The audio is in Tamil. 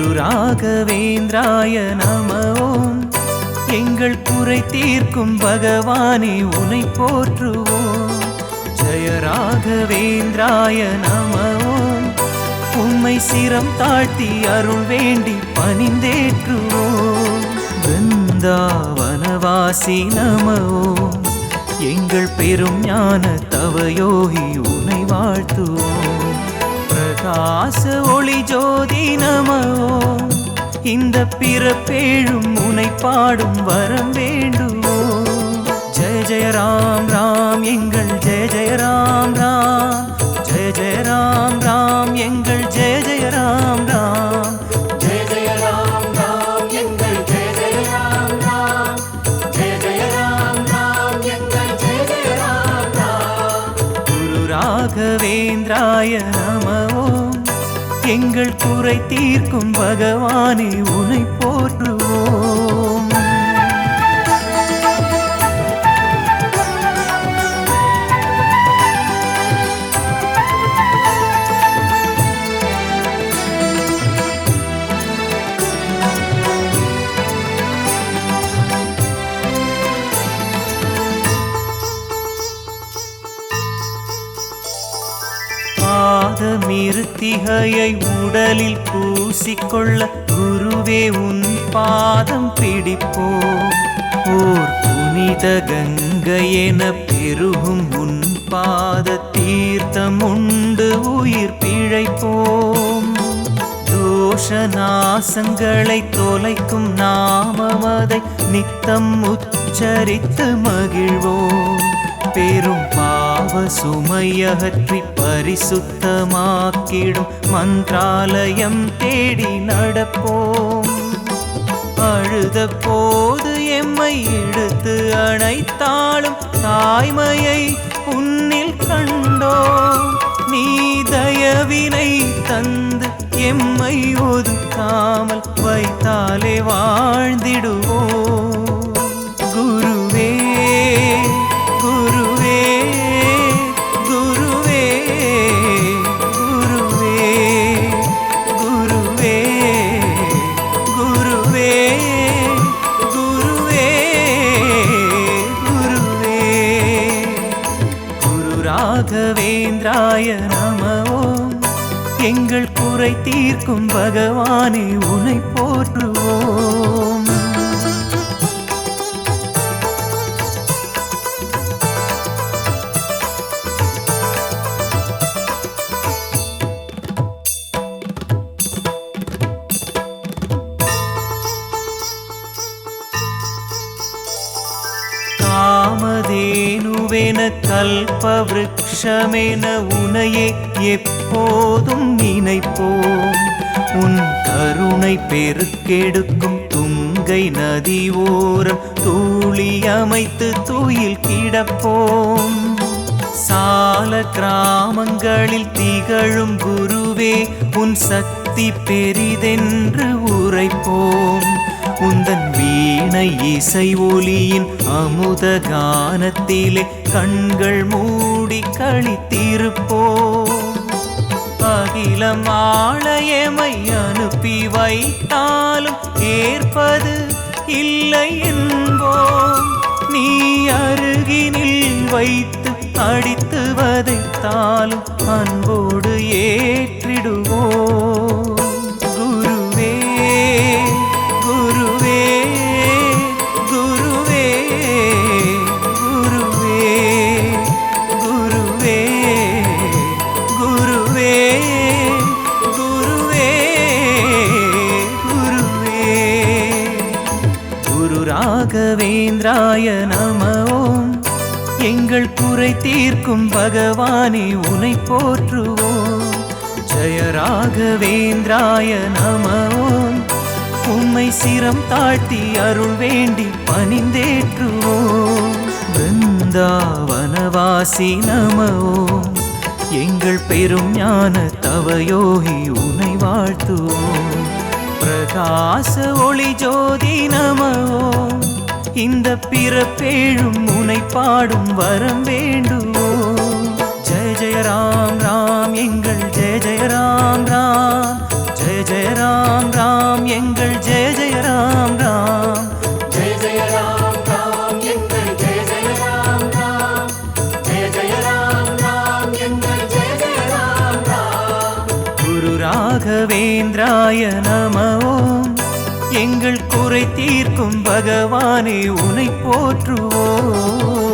குரு ராகவேந்திராய நமவோம். எங்கள் குறை தீர்க்கும் பகவானே உனை போற்றுவோம். ஜெய ராகவேந்திராய நமவோம். உம்மை சிரம் தாழ்த்தி அருள் வேண்டி பணிந்தேற்றுவோம். பிருந்தாவனவாசி நமவோம். எங்கள் பெரும் ஞான தவயோகி உனை வாழ்த்துவோம். பிரகாச ஒளி ஜோதி நமோ. இந்த பிறப்பேழும் முனைப்பாடும் வரம் வேண்டுமோ. ஜெய ஜெய ராம் ராம் எங்கள் ஜெய ஜெய ராம் ராம். ஜெய ஜெய ராம் ராம் எங்கள் ஜெய ஜெய ராம் ராம். ராகவேந்திராய எங்கள் குறை தீர்க்கும் பகவானே உனை போற்று பாதமிருத்திகையை உடலில் பூசிக்கொள்ள குருவே உன் பாதம் பிடிப்போம். ஓர் புனித கங்கை என பெருகும் உன் பாத தீர்த்தம் உண்டு உயிர் பிழைப்போம். தோஷ நாசங்களை தொலைக்கும் நாமமதை நித்தம் உச்சரித்து மகிழ்வோம். பெரும் பாவ சுமையகற்றி பரிசுத்தமாக்கிடும் மந்திராலயம் தேடி நடப்போம். அழுத போது எம்மை எடுத்து அணைத்தாலும் தாய்மையை உன்னில் கண்டோம். நீ தயவினை தந்து எம்மை ஒதுக்காமல் வைத்தாலே வாழ்ந்திடுவோம். ராகவேந்திராய நம. எங்கள் குறை தீர்க்கும் பகவானே உனை போற்றுவோம். காமதேனுவென கல்பவ்ருக்ஷமென உனையே எப்போதும் நினைப்போம். உன் கருணை பெருக்கெடுக்கும் துங்கை நதி ஓரம் தூளி அமைத்து தூயில் கிடப்போம். சால கிராமங்களில் திகழும் குருவே உன் சக்தி பெரிதென்று உரைப்போம். உந்தன் வீணை இசை ஒலியின் அமுத கானத்திலே கண்கள் மூடி கழித்திருப்போ அகிலம் ஆலயமை அனுப்பி வைத்தாலும் ஏற்பது இல்லை என்போம். நீ அருகினில் வைத்து அடித்து வதைத்தாலும் அன்போடு குரு ராகவேந்திராய நம. ஓம் எங்கள் குறை தீர்க்கும் பகவானே உனை போற்றுவோம் ஜெய ராகவேந்திராய நம. ஓம் உம்மை சிரம் தாழ்த்தி அருள் வேண்டி பணிந்தேற்றுவோம் பிருந்தாவனவாசி நம. ஓம் எங்கள் பெரும் ஞான தவயோகி உனை வாழ்த்துவோம் பிரகாச ஒளி ஜோதி நமோ இந்த பிறப்பேழும் உனை பாடும் வரம் வேண்டுவோ? ஜெய ஜெய ராம் ராம் எங்கள் ஜெய ஜெய ராம் ராம். ஜெய ஜெய ராம் ராம் எங்கள் ராகவேந்திராய நமவோம். எங்கள் குறை தீர்க்கும் பகவானே உனை போற்றுவோம்.